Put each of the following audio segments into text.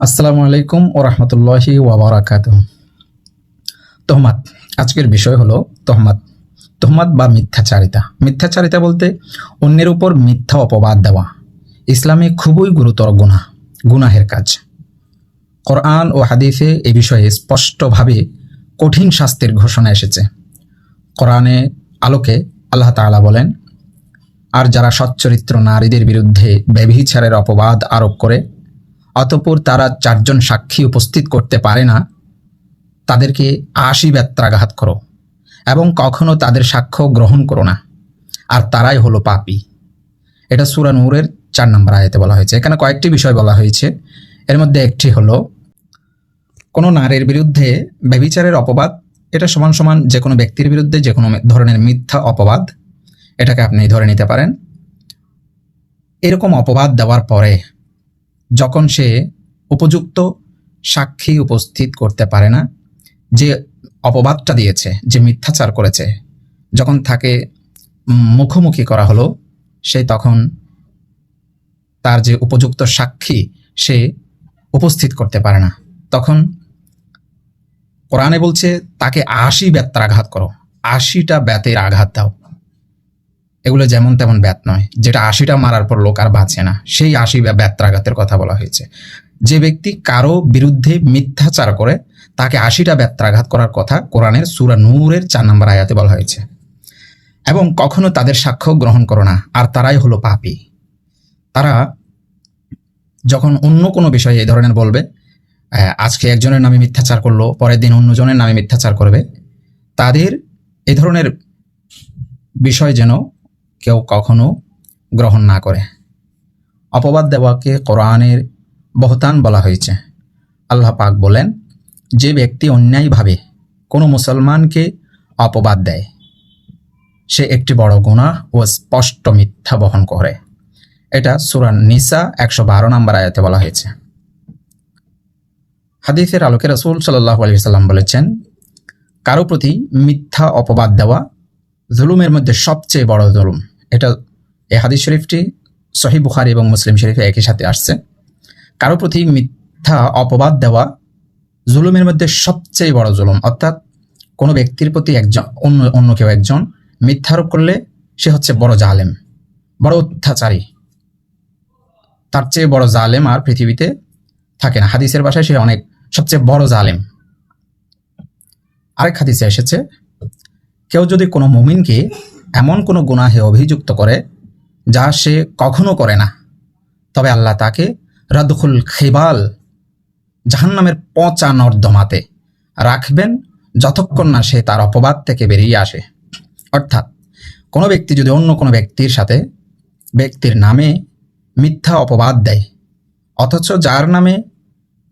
আসসালামু আলাইকুম ও রহমতুল্লাহি ওয়াবারাকাত তোহমাত, আজকের বিষয় হলো তোহমাত। তোহমাত বা মিথ্যাচারিতা। মিথ্যাচারিতা বলতে অন্যের উপর মিথ্যা অপবাদ দেওয়া। ইসলামে খুবই গুরুতর গুনাহ, গুনাহের কাজ। কোরআন ও হাদিসে এ বিষয়ে স্পষ্টভাবে কঠিন শাস্তির ঘোষণা এসেছে। কোরআনে আলোকে আল্লাহ তাআলা বলেন, আর যারা সচ্চরিত্র নারীদের বিরুদ্ধে ব্যভিচারের অপবাদ আরোপ করে অতপর তারা চারজন সাক্ষী উপস্থিত করতে পারে না, তাদেরকে আশি ব্যত্রাঘাত করো এবং কখনো তাদের সাক্ষ্য গ্রহণ করো না। আর তারাই হলো পাপি। এটা সুরা নূরের চার নম্বর আয়তে বলা হয়েছে। এখানে কয়েকটি বিষয় বলা হয়েছে। এর মধ্যে একটি হলো, কোনো নারীর বিরুদ্ধে ব্যভিচারের অপবাদ, এটা সমান সমান যে কোনো ব্যক্তির বিরুদ্ধে যে কোনো ধরনের মিথ্যা অপবাদ, এটাকে আপনি ধরে নিতে পারেন। এরকম অপবাদ দেওয়ার পরে যখন সে উপযুক্ত সাক্ষী উপস্থিত করতে পারে না, যে অপবাদটা দিয়েছে, যে মিথ্যাচার করেছে, যখন তাকে মুখোমুখি করা হলো, সে তখন তার যে উপযুক্ত সাক্ষী সে উপস্থিত করতে পারে না। তখন কোরআনে বলছে, তাকে আশি ব্যত্রাঘাত করো। আশিটা ব্যাতের আঘাত দাও। এগুলো যেমন তেমন ব্যাত নয়। যেটা আশিটা মারার পর লোক আর বাঁচে না। সেই আশি ব্যত্রাঘাতের কথা বলা হয়েছে। যে ব্যক্তি কারও বিরুদ্ধে মিথ্যাচার করে, তাকে আশিটা ব্যত্রাঘাত করার কথা কোরআনের সুরা নূরের চার নম্বর আয়াতে বলা হয়েছে। এবং কখনো তাদের সাক্ষ্য গ্রহণ করো না, আর তারাই হলো পাপি। তারা যখন অন্য কোনো বিষয়ে এই ধরনের বলবে আজকে একজনের নামে মিথ্যাচার করল, পরের দিন অন্যজনের নামে মিথ্যাচার করবে, তাদের এ ধরনের বিষয় যেন কেউ কখনো গ্রহণ না করে। অপবাদ দেওয়াকে কোরআনের বহতান বলা হয়েছে। আল্লাহ পাক বলেন, যে ব্যক্তি অন্যায়ভাবে কোনো মুসলমানকে অপবাদ দেয়, সে একটি বড় গুনাহ ও স্পষ্ট মিথ্যা বহন করে। এটা সুরান নিসা একশো বারো নম্বর আয়াতে বলা হয়েছে। হাদিসের আলোকে রসুল সাল্লাহ আলি সাল্লাম বলেছেন, কারও প্রতি মিথ্যা অপবাদ দেওয়া জুলুমের মধ্যে সবচেয়ে বড় জুলুম। এটা এই হাদিস শরীফটি সহি বুখারি এবং মুসলিম শরীফে একই সাথে আসছে। কারও প্রতি মিথ্যা অপবাদ দেওয়া জুলুমের মধ্যে সবচেয়ে বড় জুলুম, অর্থাৎ কোনো ব্যক্তির প্রতি একজন, অন্য অন্য কেউ একজন মিথ্যারোপ করলে সে হচ্ছে বড় জালেম, বড় অত্যাচারী। তার চেয়ে বড় জালেম আর পৃথিবীতে থাকে না। হাদিসের বাসায় সে অনেক, সবচেয়ে বড় জালেম। আরেক হাদিসে এসেছে, কেউ যদি কোনো মুমিনকে এমন কোনো গুনাহে অভিযুক্ত করে যা সে কখনো করে না। তবে আল্লাহ তাকে রাদুল খেবাল, জাহান্নামের পচা নর্দমাতে রাখবেন যতক্ষণ না সে তার অপবাদ থেকে বেরিয়ে আসে। অর্থাৎ কোনো ব্যক্তি যদি অন্য কোনো ব্যক্তির সাথে ব্যক্তির নামে মিথ্যা অপবাদ দেয়, অথচ যার নামে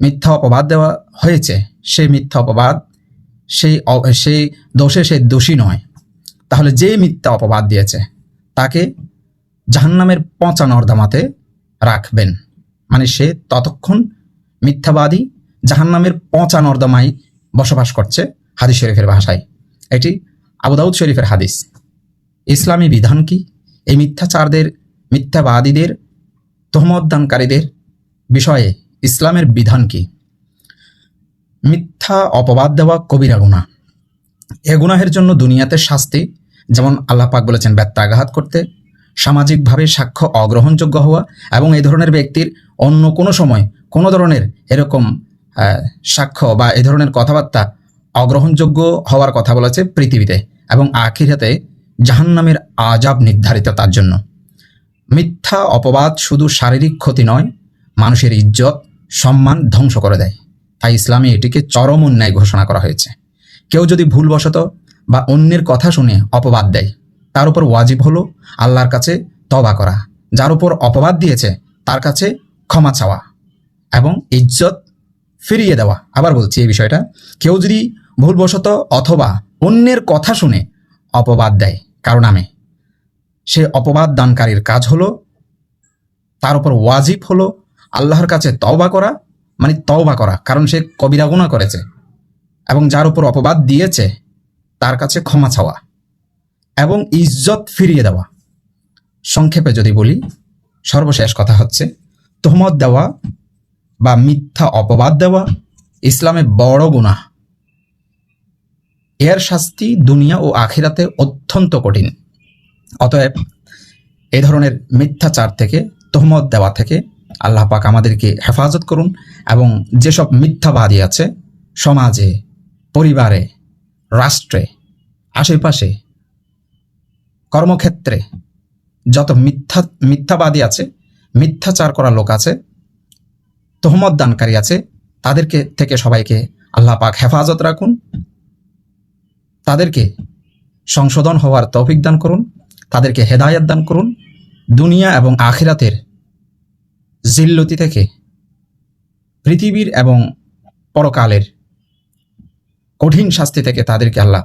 মিথ্যা অপবাদ দেওয়া হয়েছে সেই মিথ্যা অপবাদ, সেই সেই দোষে সে দোষী নয়। তাহলে যে মিথ্যা অপবাদ দিয়েছে, তাকে জাহান্নামের পচা নর্দমাতে রাখবেন। মানে সে ততক্ষণ মিথ্যাবাদী জাহান্নামের পচা নর্দমায় বসবাস করছে হাদিস শরীফের ভাষায়। এটি আবুদাউদ শরীফের হাদিস। ইসলামী বিধান কি? এই মিথ্যাচারদের, মিথ্যাবাদীদের তহমদানকারীদের বিষয়ে ইসলামের বিধান কি? মিথ্যা অপবাদ দেওয়া কবিরা গুণা এ গুনাহের জন্য দুনিয়াতে শাস্তি যেমন আল্লাহ পাক বলেছেন ব্যত্যাঘাত করতে, সামাজিকভাবে সাক্ষ্য অগ্রহণযোগ্য হওয়া এবং এই ধরনের ব্যক্তির অন্য কোনো সময় কোনো ধরনের এরকম সাক্ষ্য বা এই ধরনের কথাবার্তা অগ্রহণযোগ্য হওয়ার কথা বলেছে পৃথিবীতে এবং আখির আখিরাতে জাহান্নামের আজাব নির্ধারিত তার জন্য। মিথ্যা অপবাদ শুধু শারীরিক ক্ষতি নয়, মানুষের ইজ্জত, সম্মান ধ্বংস করে দেয়। তাই ইসলামে এটিকে চরম অন্যায় ঘোষণা করা হয়েছে। কেউ যদি ভুলবশত বা অন্যের কথা শুনে অপবাদ দেয়। তার উপর ওয়াজিব হলো আল্লাহর কাছে তবা করা। যার উপর অপবাদ দিয়েছে, তার কাছে ক্ষমা চাওয়া এবং ইজ্জত ফিরিয়ে দেওয়া। আবার বলছি এই বিষয়টা। কেউ যদি ভুলবশত অথবা অন্যের কথা শুনে অপবাদ দেয় কারও নামে সে অপবাদ দানকারীর কাজ হলো, তার উপর ওয়াজিব হলো আল্লাহর কাছে তওবা করা মানে তওবা করা, কারণ সে কবিরা গুনাহ করেছে এবং যার উপর অপবাদ দিয়েছে তার কাছে ক্ষমা চাওয়া এবং ইজ্জত ফিরিয়ে দেওয়া। সংক্ষেপে যদি বলি, সর্বশেষ কথা হচ্ছে, তোহমত দেওয়া বা মিথ্যা অপবাদ দেওয়া ইসলামে বড় গুনাহ। এর শাস্তি দুনিয়া ও আখিরাতে অত্যন্ত কঠিন। অতএব এ ধরনের মিথ্যাচার থেকে, তহমত দেওয়া থেকে আল্লাহ পাক আমাদেরকে হেফাজত করুন এবং যেসব মিথ্যাবাদী আছে সমাজে, পরিবারে রাষ্ট্রে, আশেপাশে, কর্মক্ষেত্রে যত মিথ্যা, মিথ্যাবাদী আছে, মিথ্যাচার করা লোক আছে তহমত দানকারী আছে, তাদেরকে থেকে সবাইকে আল্লাহ পাক হেফাজত রাখুন। তাদেরকে সংশোধন হওয়ার তৌফিক দান করুন। তাদেরকে হেদায়ত দান করুন। দুনিয়া এবং আখিরাতের জিল্লতি থেকে পৃথিবীর এবং পরকালের কঠিন শাস্তি থেকে তাদেরকে আল্লাহ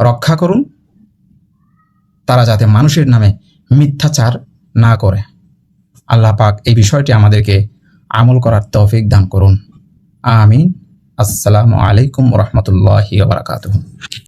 রক্ষা করুন। তারা যাতে মানুষের নামে মিথ্যাচার না করে। আল্লাহ পাক এই বিষয়টি আমাদেরকে আমল করার তৌফিক দান করুন। আমিন। আসসালামু আলাইকুম রহমতুল্লাহি বারাকাতুহ।